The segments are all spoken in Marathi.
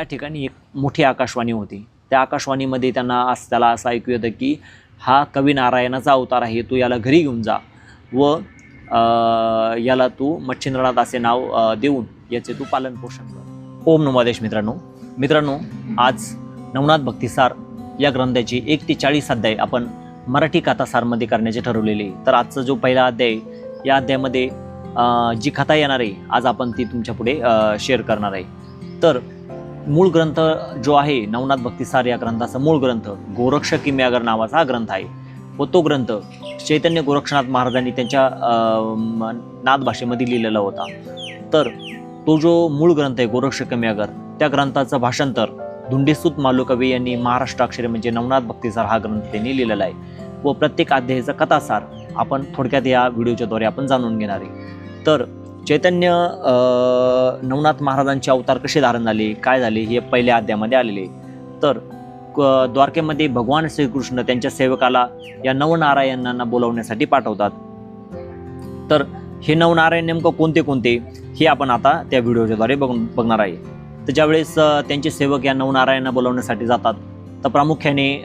त्या ठिकाणी एक मोठी आकाशवाणी होती. त्या आकाशवाणीमध्ये त्यांना अस त्याला असं ऐकू येतं की हा कवी नारायणाचा अवतार आहे तू याला घरी घेऊन जा व याला तू मच्छिंद्रनाथ असे नाव देऊन याचे तू पालन पोषण कर. ओम नमादेश मित्रांनो. मित्रांनो आज नवनाथ भक्तिसार या ग्रंथाची एक ते चाळीस अध्याय आपण मराठी कथासारमध्ये करण्याचे ठरवलेले तर आजचा जो पहिला अध्याय आहे, या अध्यायामध्ये जी कथा येणार आहे आज आपण ती तुमच्यापुढे शेअर करणार आहे. तर मूळ ग्रंथ जो आहे नवनाथ भक्तिसार या ग्रंथाचा मूळ ग्रंथ गोरक्ष किम्यागर नावाचा हा ग्रंथ आहे. व तो ग्रंथ चैतन्य गोरक्षनाथ महाराजांनी त्यांच्या नाथ भाषेमध्ये लिहिलेला होता. तर तो जो मूळ ग्रंथ आहे गोरक्ष किम्यागर त्या ग्रंथाचं भाषांतर धुंडेसूत मालुकवी यांनी महाराष्ट्राक्षरे म्हणजे नवनाथ भक्तिसार हा ग्रंथ त्यांनी लिहिलेला आहे. व प्रत्येक अध्यायाचा कथासार आपण थोडक्यात या व्हिडिओच्याद्वारे आपण जाणून घेणार आहे. तर चैतन्य नवनाथ महाराजांचे अवतार कसे धारण झाले काय झाले हे पहिल्या अध्यायामध्ये आलेले. तर क- द्वारकेमध्ये भगवान श्रीकृष्ण त्यांच्या सेवकाला या नवनारायणांना बोलवण्यासाठी पाठवतात. तर हे नवनारायण नेमकं कोणते कोणते हे आपण आता त्या व्हिडिओच्याद्वारे बघून बघणार आहे. तर ज्यावेळेस त्यांचे सेवक या नवनारायणांना बोलवण्यासाठी जातात तर प्रामुख्याने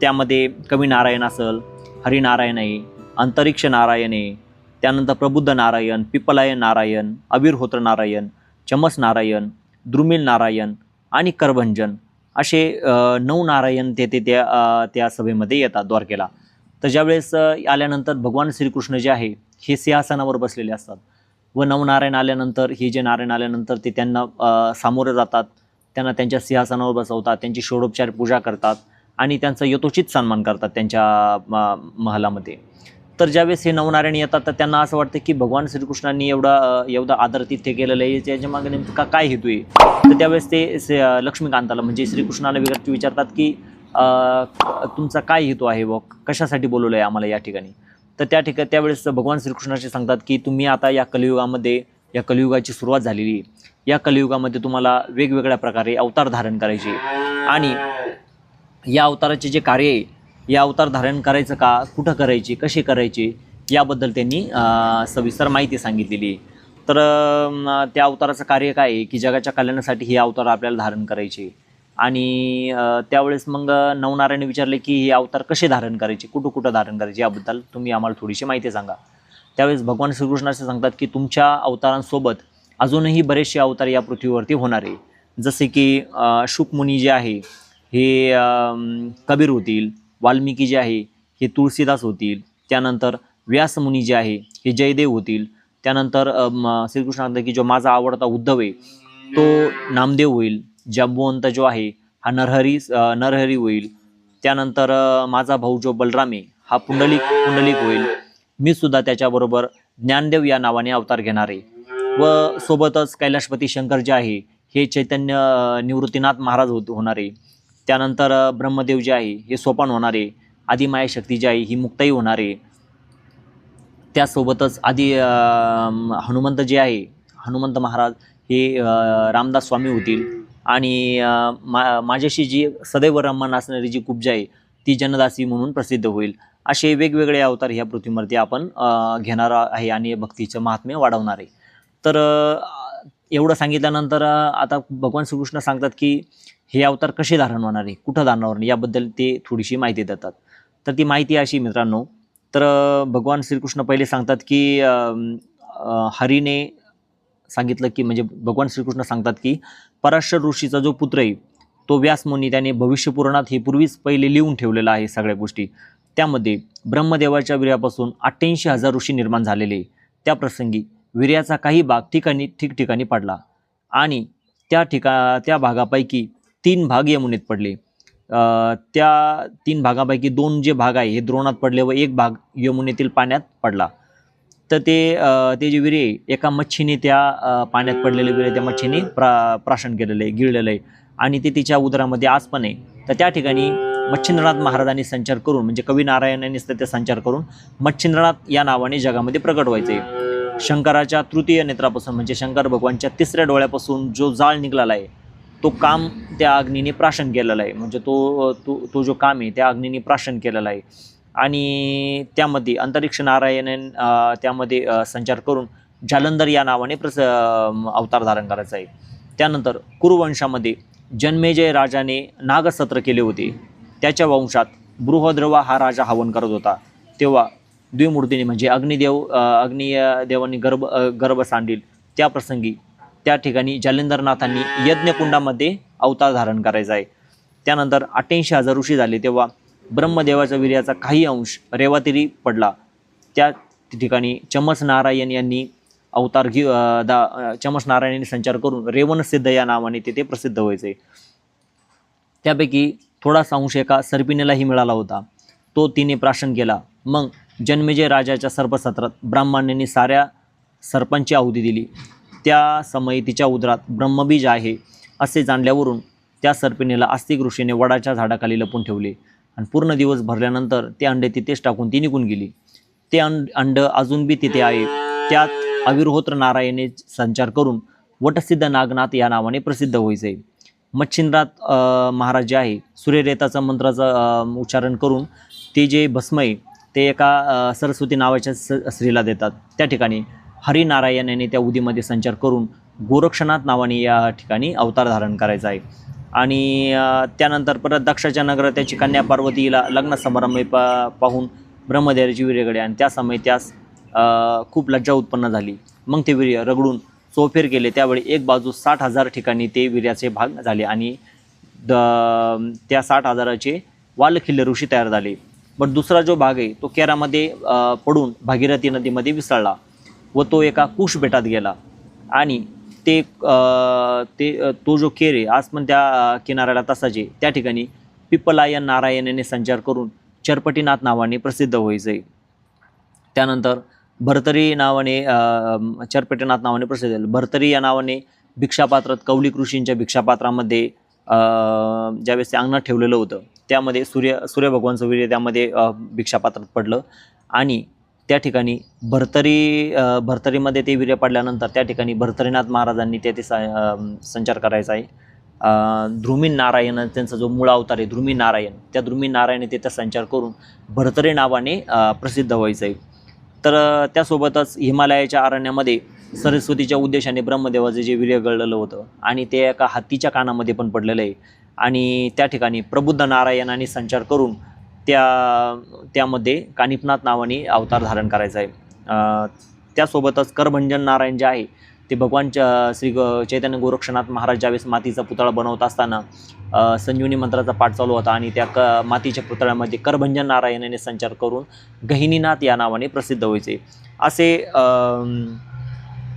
त्यामध्ये कवी नारायण असेल हरिनारायण आहे अंतरिक्ष नारायण आहे त्यानंतर प्रबुद्ध नारायण पिपलाय नारायण अविरहोत्र नारायण चमस नारायण द्रुमिल नारायण आणि करभंजन असे नऊ नारायण ते ते त्या त्या सभेमध्ये येतात द्वारकेला. तर ज्यावेळेस आल्यानंतर भगवान श्रीकृष्ण जे आहे हे सिंहासनावर बसलेले असतात व नवनारायण आल्यानंतर हे जे नारायण आल्यानंतर ते त्यांना सामोरे जातात. त्यांना त्यांच्या सिंहासनावर बसवतात त्यांची षोडोपचार पूजा करतात आणि त्यांचा यथोचित सन्मान करतात त्यांच्या महालामध्ये महलामध्ये. तर ज्यावेळेस हे नवनारायण येतात तर त्यांना असं वाटतं की भगवान श्रीकृष्णांनी एवढा एवढा आदर तिथे केलेलं आहे. त्याच्यामागे नेमकं का काय हेतू आहे? तर त्यावेळेस ते लक्ष्मीकांताला म्हणजे श्रीकृष्णाला विचार विचारतात की तुमचा काय हेतू आहे व कशासाठी बोलवलं आहे आम्हाला या ठिकाणी? तर त्या ठिकाणी त्यावेळेस भगवान श्रीकृष्णाचे सांगतात की तुम्ही आता या कलियुगामध्ये या कलियुगाची सुरुवात झालेली आहे. या कलियुगामध्ये तुम्हाला वेगवेगळ्या प्रकारे अवतार धारण करायचे आणि या अवताराचे जे कार्य आहे या अवतार धारण करायचं का? कुठं करायची? कशी करायची? याबद्दल त्यांनी सविस्तर माहिती सांगितलेली आहे. तर त्या अवताराचं कार्य काय आहे? की जगाच्या कल्याणासाठी हे अवतार आपल्याला धारण करायचे. आणि त्यावेळेस मग नवनारायण विचारले की हे अवतार कसे धारण करायचे? कुठं कुठं धारण करायचे? याबद्दल तुम्ही आम्हाला थोडीशी माहिती सांगा. त्यावेळेस भगवान श्रीकृष्ण असे सांगतात की तुमच्या अवतारांसोबत अजूनही बरेचसे अवतार या पृथ्वीवरती होणार आहे. जसे की शुकमुनी जे आहे हे कबीर होतील वाल्मिकी जे आहे हे तुळशीदास होतील. त्यानंतर व्यासमुनी जे आहे हे जयदेव होतील. त्यानंतर अम, श्रीकृष्ण सांगतात की जो माझा आवडता उद्धव आहे तो नामदेव होईल. जांबुवंत जो आहे हा नरहरी नरहरी होईल. त्यानंतर माझा भाऊ जो बलराम आहे हा पुंडलिक पुंडलिक होईल. मी सुद्धा त्याच्याबरोबर ज्ञानदेव या नावाने अवतार घेणार आहे. व सोबतच कैलाशपती शंकर जे आहे हे चैतन्य निवृत्तीनाथ महाराज होत होणार आहे. त्यानंतर ब्रह्मदेव जे आहे हे सोपान होणार आहे आदिमाया शक्ती जी आहे ही मुक्ताई होणार. आहे त्यासोबतच आदि हनुमंत जे आहे हनुमंत महाराज हे रामदास स्वामी होतील. आणि मा माझ्याशी जी सदैव रमण असणारी जी कुब्जा आहे ती जनदासी म्हणून प्रसिद्ध होईल. असे वेगवेगळे अवतार ह्या पृथ्वीवरती आपण घेणार आहे आणि भक्तीचं महात्म्य वाढवणार आहे. तर एवढं सांगितल्यानंतर आता भगवान श्रीकृष्ण सांगतात की हे अवतार कसे धारण होणार आहे? कुठं धारण होणार याबद्दल ते थोडीशी माहिती देतात. तर ती माहिती अशी मित्रांनो तर भगवान श्रीकृष्ण पहिले सांगतात की हरीने सांगितलं की म्हणजे भगवान श्रीकृष्ण सांगतात की पराशर ऋषीचा जो पुत्र आहे तो व्यासमुनी त्याने भविष्यपुराणात हे पूर्वीच पहिले लिहून ठेवलेलं आहे सगळ्या गोष्टी. त्यामध्ये ब्रह्मदेवाच्या वीर्यापासून अठ्ठ्याऐंशी हजार ऋषी निर्माण झालेले त्या प्रसंगी वीर्याचा काही भाग ठिकाणी ठिकठिकाणी पडला. आणि त्या ठिका त्या भागापैकी तीन भाग यमुनेत पडले. त्या तीन भागापैकी दोन जे भाग आहे हे द्रोणात पडले व एक भाग यमुनेतील पाण्यात पडला. तर ते ते जे विरे एका मच्छीने त्या पाण्यात पडलेले विरे त्या मच्छीने प्रा प्राशन केलेलं आहे गिळलेलं आहे. आणि ते तिच्या उदरामध्ये आज पण आहे. तर त्या ठिकाणी मच्छिंद्रनाथ महाराजांनी संचार करून म्हणजे कवी नारायणांनीच ते संचार करून मच्छिंद्रनाथ या नावाने जगामध्ये प्रकट व्हायचे शंकराच्या तृतीय नेत्रापासून म्हणजे शंकर भगवानच्या तिसऱ्या डोळ्यापासून जो जाळ निघाला आहे तो काम त्या अग्नीने प्राशन केलेला आहे. म्हणजे तो तो तो जो काम आहे त्या अग्नीने प्राशन केलेला आहे. आणि त्यामध्ये अंतरिक्ष नारायण त्यामध्ये संचार करून जालंधर या नावाने प्रस अवतार धारण करायचा आहे. त्यानंतर कुरुवंशामध्ये जन्मेजय राजाने नागसत्र केले होते. त्याच्या वंशात बृहद्रवा हा राजा हवन करत होता. तेव्हा द्विमूर्तीने म्हणजे अग्निदेव अग्नि अग्निदेवांनी गर्भ गर्भ सांडील. त्या प्रसंगी त्या ठिकाणी जालिंदरनाथांनी यज्ञकुंडामध्ये अवतार धारण करायचा आहे. त्यानंतर अठ्ठ्याऐंशी हजार ऋषी झाले तेव्हा ब्रह्मदेवाच्या वीर्याचा काही अंश रेवातिरी पडला. त्या ठिकाणी चमस नारायण यांनी अवतार घे दा चमस नारायण यांनी संचार करून रेवणसिद्ध या नावाने तिथे प्रसिद्ध व्हायचे. त्यापैकी थोडासा अंश एका सर्पिणीलाही मिळाला होता. तो तिने प्राशन केला. मग जन्मेजय राजाच्या सर्पसत्रात ब्राह्मणांनी साऱ्या सर्पांची आहुती दिली. त्या समयी तिच्या उदरात ब्रह्मबीज आहे असे जाणल्यावरून त्या सर्पिणीला आस्तिक ऋषीने वडाच्या झाडाखाली लपून ठेवले आणि पूर्ण दिवस भरल्यानंतर ते अंडे तिथेच टाकून ती निघून गेली. ते अंड अंड अजून बी तिथे आहे. त्यात अविरहोत्र नारायणे संचार करून वटसिद्ध नागनाथ या नावाने प्रसिद्ध व्हायचे. मच्छिंद्रात महाराज जे आहे सूर्यरेताचा मंत्राचं उच्चारण करून ते जे भस्म आहे ते एका सरस्वती नावाच्या स स्त्रीला देतात. त्या ठिकाणी हरिनारायण यांनी त्या उदीमध्ये संचार करून गोरक्षनाथ नावाने या ठिकाणी अवतार धारण करायचा आहे. आणि त्यानंतर परत दक्षाच्या नगरात त्याची कन्या पार्वतीला लग्न समारंभ पा पाहून ब्रह्मदेवाची वीर्यकडे आणि त्यासमय त्यास खूप लज्जा उत्पन्न झाली. मग ते वीर्य रगडून चोफेर केले. त्यावेळी एक बाजू साठ हजार ठिकाणी ते वीर्याचे भाग झाले आणि द त्या साठ हजाराचे वालखिल्ले ऋषी तयार झाले. पण दुसरा जो भाग आहे तो केरामध्ये पडून भागीरथी नदीमध्ये विसळला. व तो एका कुश बेटात गेला. आणि ते ते तो जो केर आहे आज पण त्या किनाऱ्याला तसाच आहे. त्या ठिकाणी पिप्पलायन नारायण संचार करून चरपटीनाथ नावाने प्रसिद्ध व्हायचं आहे त्यानंतर भरतरी नावाने चरपटीनाथ नावाने प्रसिद्ध झाले. भरतरी या नावाने भिक्षापात्रात कौलिक ऋषींच्या भिक्षापात्रामध्ये ज्यावेळेस ते अंगणात ठेवलेलं होतं त्यामध्ये सूर्य सूर्यभगवानचं वीर्य त्यामध्ये भिक्षापात्रात पडलं. आणि त्या ठिकाणी भरतरी भरतरीमध्ये ते वीर्य पडल्यानंतर त्या ठिकाणी भरतरीनाथ महाराजांनी तेथे सा संचार करायचा आहे. ध्रुमी ध्रुमीन नारायण त्यांचा जो मूळ अवतार आहे ध्रुमी नारायण त्या ध्रुमी नारायण तेथे संचार करून भरतरी नावाने प्रसिद्ध व्हायचं आहे. तर त्यासोबतच हिमालयाच्या अरण्यामध्ये सरस्वतीच्या उद्देशाने ब्रह्मदेवाचे जे वीर्य गळलेलं होतं आणि ते एका हत्तीच्या कानामध्ये पण पडलेलं आहे. आणि त्या ठिकाणी प्रबुद्ध नारायणाने संचार करून त्या त्यामध्ये कानिपनाथ नावाने अवतार धारण करायचा आहे. त्यासोबतच करभंजन नारायण जे आहे ते भगवान च- श्री चैतन्य गोरक्षनाथ महाराज ज्यावेळेस मातीचा पुतळा बनवत असताना संजीवनी मंत्राचा पाठ चालू होता आणि त्या क मातीच्या पुतळ्यामध्ये करभंजन नारायणाने संचार करून गहिनीनाथ या नावाने प्रसिद्ध व्हायचे. असे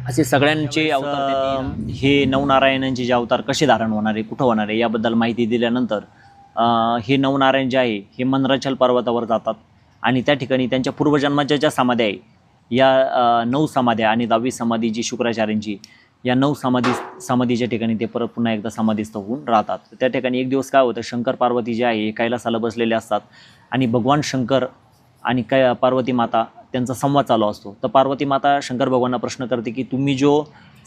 असे सगळ्यांचे अवतार हे नवनारायणांचे जे अवतार कसे धारण होणार आहे कुठं होणार आहे याबद्दल माहिती दिल्यानंतर हे नवनारायण जे आहे हे मंदराचल पर्वतावर जातात. आणि त्या ठिकाणी त्यांच्या पूर्वजन्माच्या ज्या समाध्या आहे या नऊ समाध्या आणि दहावी समाधी जी शुक्राचार्यांची या नऊ समाधी समाधीच्या ठिकाणी ते परत पुन्हा एकदा समाधीस्थ होऊन राहतात. त्या ठिकाणी एक दिवस काय होतं शंकर पार्वती जे आहे हे कैलासाला बसलेले असतात. आणि भगवान शंकर आणि काय पार्वती माता त्यांचा संवाद चालू असतो. तर पार्वती माता शंकर भगवानना प्रश्न करते की तुम्ही जो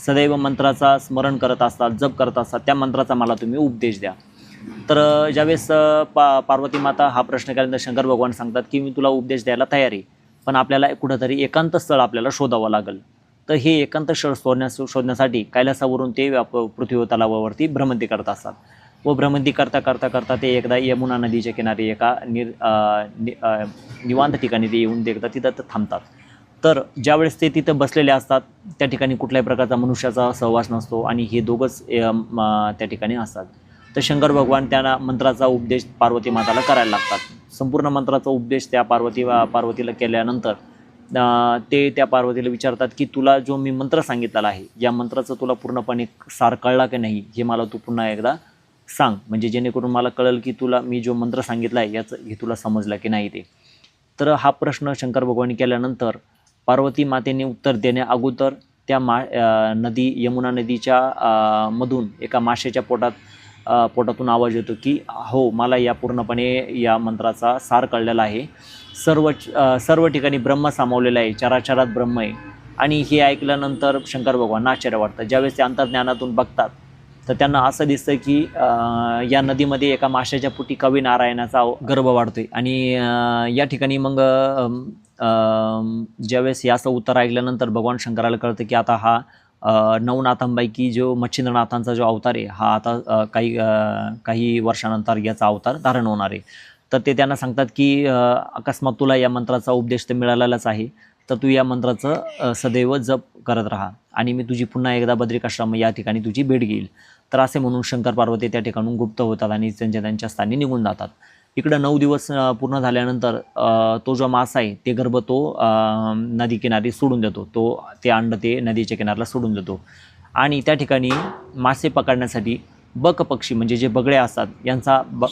सदैव मंत्राचा स्मरण करत असतात जप करत असतात त्या मंत्राचा मला तुम्ही उपदेश द्या. तर ज्यावेळेस पा पार्वती माता हा प्रश्न केल्यानंतर शंकर भगवान सांगतात की मी तुला उपदेश द्यायला तयार आहे पण आपल्याला कुठंतरी एकांत स्थळ आपल्याला शोधावं लागेल. तर हे एकांत स्थळ शोधण्यास शोधण्यासाठी कैलासावरून ते व्याप- पृथ्वी तलावावरती भ्रमंती करत असतात. व भ्रमंती करता करता करता ते एकदा यमुना नदीच्या किनारी एका निर नि निवांत ठिकाणी ते येऊन ते एकदा तिथं तर थांबतात. तर ज्यावेळेस ते तिथं बसलेले असतात त्या ठिकाणी कुठल्याही प्रकारचा मनुष्याचा सहवास नसतो आणि हे दोघंच म, त्या ठिकाणी असतात. तर शंकर भगवान त्यांना मंत्राचा उपदेश पार्वती माताला करायला लागतात. संपूर्ण मंत्राचा उपदेश त्या पार्वती पार्वतीला केल्यानंतर ते त्या पार्वतीला विचारतात की तुला जो मी मंत्र सांगितलेला आहे या मंत्राचं तुला पूर्णपणे सार कळला की नाही हे मला तू पुन्हा एकदा सांग. म्हणजे जेणेकरून मला कळेल की तुला मी जो मंत्र सांगितला आहे याचं हे तुला समजलं की नाही ते. तर हा प्रश्न शंकर भगवानी केल्यानंतर पार्वती मातेने उत्तर देण्या अगोदर त्या मा नदी यमुना नदीच्या मधून एका माशाच्या पोटात पोटातून आवाज येतो की हो मला या पूर्णपणे या मंत्राचा सार कळलेला आहे. सर्व सर्व ठिकाणी ब्रह्म सामावलेलं आहे. चराचरात ब्रह्म आहे. आणि हे ऐकल्यानंतर शंकर भगवान आश्चर्य वाटतं ज्यावेळेस ते अंतर्ज्ञानातून बघतात तर त्यांना असं दिसतं की या नदीमध्ये एका माशाच्या पोटी कवी नारायणाचा गर्भ वाढतोय. आणि या ठिकाणी मग ज्यावेळेस याचं उत्तर ऐकल्यानंतर भगवान शंकराला कळतं की आता हा नवनाथांपैकी जो मच्छिंद्रनाथांचा जो अवतार आहे हा आता काही काही वर्षानंतर याचा अवतार धारण होणार आहे. तर ते त्यांना सांगतात की अकस्मात तुला या मंत्राचा उपदेश तर मिळालेलाच आहे तर तू या मंत्राचं सदैव जप करत राहा आणि मी तुझी पुन्हा एकदा बद्रिकाश्रम या ठिकाणी तुझी भेट घेईल. तर असे म्हणून शंकर पार्वती त्या ठिकाणून गुप्त होतात आणि त्यांच्या त्यांच्या स्थानी निघून जातात. इकडं नऊ दिवस पूर्ण झाल्यानंतर तो जो मासा आहे ते गर्भ तो नदी किनारी सोडून देतो. तो ते अंड ते नदीच्या किनारला सोडून देतो. आणि त्या ठिकाणी मासे पकडण्यासाठी बक पक्षी म्हणजे जे बगळे असतात यांचा ब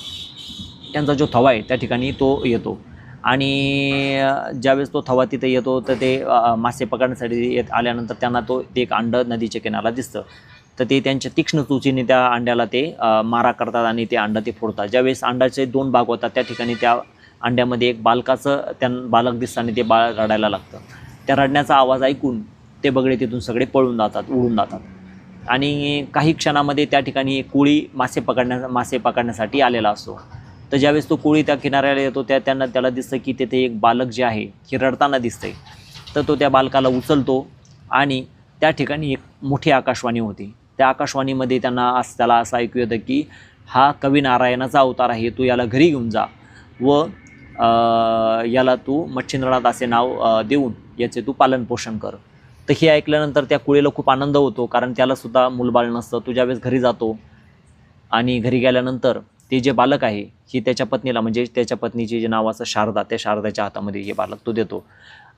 यांचा जो थवा आहे त्या ठिकाणी तो येतो. आणि ज्यावेळेस तो थवा तिथे येतो तर ते मासे पकडण्यासाठी येत आल्यानंतर त्यांना तो ते एक अंड नदीच्या किनारला दिसतं. तर ते त्यांच्या तीक्ष्ण चुचीने त्या अंड्याला ते मारा करतात आणि ते अंडा ते फोडतात. ज्यावेळेस अंड्याचे दोन भाग होतात त्या ठिकाणी त्या अंड्यामध्ये एक बालकाचं त्या बालक दिसतं आणि ते बाळ रडायला लागतं. त्या रडण्याचा आवाज ऐकून ते बगळे तिथून सगळे पळून जातात उडून जातात. आणि काही क्षणामध्ये त्या ठिकाणी कोळी मासे पकडण्या मासे पकडण्यासाठी आलेला असतो. तर ज्यावेळेस तो कोळी त्या किनाऱ्याला येतो त्या त्यांना त्याला दिसतं की तेथे एक बालक जे आहे हे रडताना दिसतंय. तर तो त्या बालकाला उचलतो आणि त्या ठिकाणी एक मोठी आकाशवाणी होती. त्या आकाशवाणीमध्ये त्यांना असं त्याला असं ऐकू येतं की हा कवी नारायणाचा अवतार आहे तू याला घरी घेऊन जा व याला तू मच्छिंद्रनाथ असे नाव देऊन याचे तू पालनपोषण कर. तर हे ऐकल्यानंतर त्या कुळीला खूप आनंद होतो कारण त्यालासुद्धा मूलबाळ नसतं तू ज्यावेळेस घरी जातो आणि घरी गेल्यानंतर ते जे बालक आहे ही त्याच्या पत्नीला म्हणजे त्याच्या पत्नीचे जे नाव असं शारदा त्या शारदाच्या हातामध्ये हे बालक तो देतो.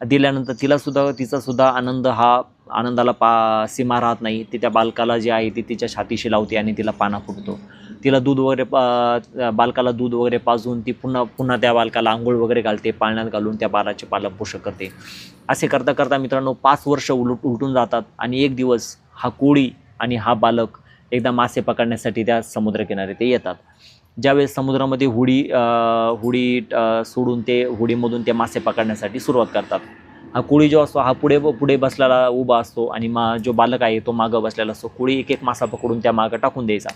दिल्यानंतर तिलासुद्धा तिचासुद्धा आनंद हा आनंदाला पा सीमा राहत नाही. ती त्या बालकाला जे आहे ती तिच्या छातीशी लावते आणि तिला पाना फुटतो. तिला दूध वगैरे पा बालकाला दूध वगैरे पाजून ती पुन्हा पुन्हा त्या बालकाला आंघोळ वगैरे घालते पाळण्यात घालून त्या बालाचे पालनपोषण करते. असे करता करता मित्रांनो पाच वर्ष उलट उलटून जातात आणि एक दिवस हा कोळी आणि हा बालक एकदा मासे पकडण्यासाठी त्या समुद्रकिनारी ते येतात. ज्यावेळेस समुद्रामध्ये हुडी हुडी सोडून ते हुडीमधून ते मासे पकडण्यासाठी सुरुवात करतात. हा कोळी जो असतो हा पुढे पुढे बसलेला उभा असतो आणि मा जो बालक आहे तो मागं बसलेला असतो. कोळी एक एक मासा पकडून त्या मागं टाकून द्यायचा.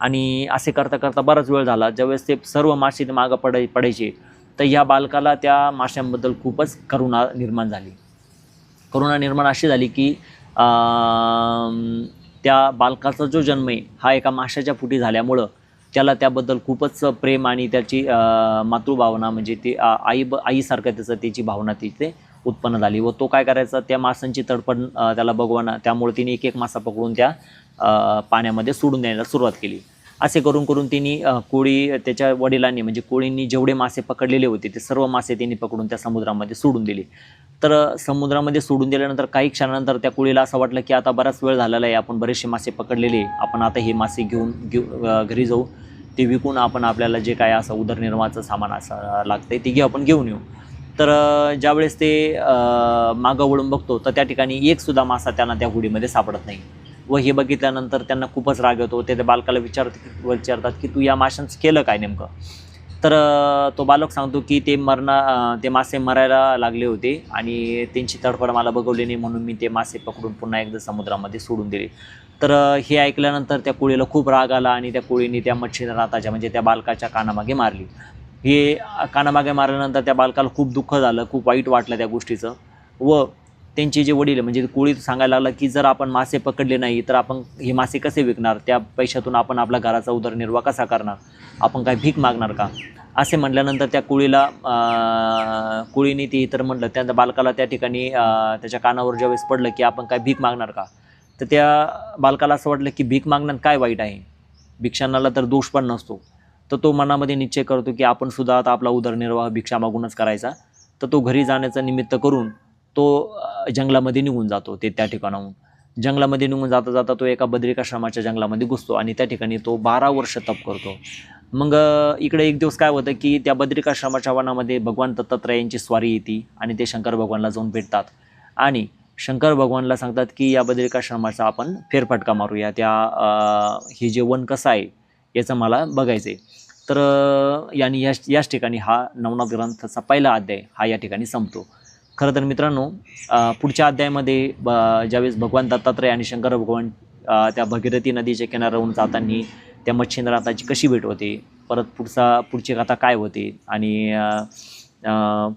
आणि असे करता करता बराच वेळ झाला. ज्यावेळेस ते सर्व मासे ते मागं पडाय पडायचे तर या बालकाला त्या माशांबद्दल खूपच करुणा निर्माण झाली. करुणा निर्माण अशी झाली की त्या बालकाचा जो जन्म आहे हा एका माशाच्या फुटी झाल्यामुळं त्याला त्याबद्दल खूपच प्रेम आणि त्याची मातृभावना म्हणजे ती आई ब आईसारखं त्याचं त्याची भावना तिथे उत्पन्न झाली व तो काय करायचा त्या मासांची तडपण त्याला बघवाना त्यामुळे तिने एक एक मासा पकडून त्या पाण्यामध्ये सोडून द्यायला सुरुवात केली. असे करून करून तिने कोळी त्याच्या वडिलांनी म्हणजे कोळींनी जेवढे मासे पकडलेले होते ते सर्व मासे त्यांनी पकडून त्या समुद्रामध्ये सोडून दिले. तर समुद्रामध्ये सोडून दिल्यानंतर काही क्षणानंतर त्या कुळीला असं वाटलं की आता बराच वेळ झालेला आहे आपण बरेचसे मासे पकडलेले आपण आता हे मासे घेऊन घेऊ घरी जाऊ. ते विकून आपण आपल्याला जे काय असं उदरनिर्वाहाचं सामान असं लागतं आहे ते घेऊ आपण घेऊन येऊ. तर ज्यावेळेस ते मागं वळून बघतो तर त्या ठिकाणी एकसुद्धा मासा त्यांना त्या हुडीमध्ये सापडत नाही. व हे बघितल्यानंतर त्यांना खूपच राग येतो. ते त्या बालकाला विचार विचारतात की तू या माशांचं केलं काय नेमकं? तर तो बालक सांगतो की ते मरणा ते मासे मरायला लागले होते आणि त्यांची तडफड मला बघवली नाही म्हणून मी ते मासे पकडून पुन्हा एकदा समुद्रामध्ये सोडून दिले. तर हे ऐकल्यानंतर त्या कोळीला खूप राग आला आणि त्या कोळीने त्या मच्छिंद्रनाथाच्या म्हणजे त्या बालकाच्या कानामागे मारली. हे कानामागे मारल्यानंतर त्या बालकाला खूप दुःख झालं खूप वाईट वाटलं त्या गोष्टीचं. व त्यांचे जे वडील आहे, म्हणजे कोळी सांगायला लागला की जर आपण मासे पकडले नाही तर आपण हे मासे कसे विकणार? त्या पैशातून आपण आपल्या घराचा उदरनिर्वाह कसा करणार? आपण काय भीक मागणार का? असे म्हटल्यानंतर त्या कुळीला कुळीने ते ती तर म्हटलं त्या बालकाला त्या ठिकाणी त्याच्या कानावर ज्यावेळेस पडलं की आपण काय भीक मागणार का? तर त्या बालकाला असं वाटलं की भीक मागण्यात काय वाईट आहे? भिक्षांनाला तर दोष पण नसतो. तर तो मनामध्ये निश्चय करतो की आपण सुद्धा आता आपला उदरनिर्वाह भिक्षा मागूनच करायचा. तर तो घरी जाण्याचं निमित्त करून तो जंगलामध्ये निघून जातो ते त्या ठिकाणाहून. जंगलामध्ये निघून जाता जाता तो एका बद्रिकाश्रमाच्या जंगलामध्ये घुसतो आणि त्या ठिकाणी तो बारा वर्ष तप करतो. मग इकडे एक दिवस काय होतं की त्या बद्रिकाश्रमाच्या वनामध्ये भगवान दत्तात्रयांची स्वारी येते आणि ते शंकर भगवानला जाऊन भेटतात. आणि शंकर भगवानला सांगतात की या बद्रिकाश्रमाचा आपण फेरफटका मारूया. त्या हे जे वन कसं आहे याचं मला बघायचं आहे तर याने याच याच ठिकाणी हा नवनाथ ग्रंथाचा पहिला अध्याय हा या ठिकाणी संपतो. खरं तर मित्रांनो पुढच्या अध्यायामध्ये ब ज्यावेळेस भगवान दत्तात्रय आणि शंकर भगवान त्या भगीरथी नदीच्या किनाऱ्यावरून जाताना त्या मच्छिंद्रनाथाची कशी भेट होते परत पुढचा पुढची कथा काय होते आणि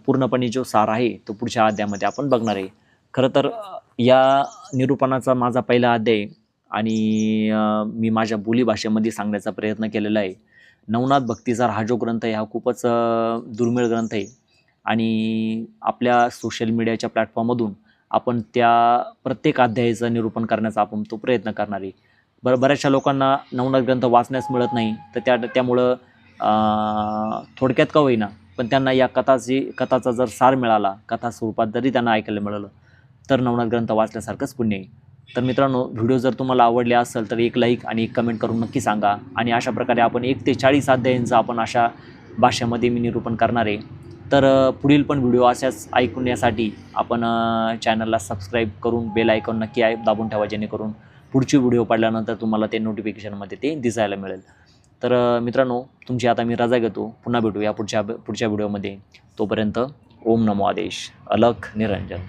पूर्णपणे जो सार आहे तो पुढच्या अध्यायामध्ये आपण बघणार आहे. खरं तर या निरूपणाचा माझा पहिला अध्याय आणि मी माझ्या बोलीभाषेमध्ये सांगण्याचा प्रयत्न केलेला आहे. नवनाथ भक्तीसार हा जो ग्रंथ आहे हा खूपच दुर्मिळ ग्रंथ आहे. आणि आपल्या सोशल मीडियाच्या प्लॅटफॉर्ममधून आपण त्या प्रत्येक अध्यायाचं निरूपण करण्याचा आपण तो प्रयत्न करणार आहे. बरं बऱ्याचशा लोकांना नवनाथ ग्रंथ वाचण्यास मिळत नाही तर त्या त्यामुळं थोडक्यात का होईना पण त्यांना या कथाची कथाचा जर सार मिळाला कथा स्वरूपात जरी त्यांना ऐकायला मिळालं तर नवनाथ ग्रंथ वाचल्यासारखंच पुण्य आहे. तर मित्रांनो व्हिडिओ जर तुम्हाला आवडले असेल तर एक लाईक आणि एक कमेंट करून नक्की सांगा. आणि अशा प्रकारे आपण एक ते चाळीस अध्यायांचं आपण अशा भाषेमध्ये मी निरूपण करणार आहे. तर पुढील पण व्हिडिओ अशाच ऐकण्यासाठी आपण चॅनलला सबस्क्राईब करून बेल आयकॉन नक्की आहे दाबून ठेवा जेणेकरून पुढची व्हिडिओ पडल्यानंतर तुम्हाला ते नोटिफिकेशनमध्ये ते दिसायला मिळेल. तर मित्रांनो तुमची आता मी रजा घेतो. पुन्हा भेटू या पुढच्या पुढच्या व्हिडिओमध्ये. तोपर्यंत ओम नमो आदेश. अलख निरंजन.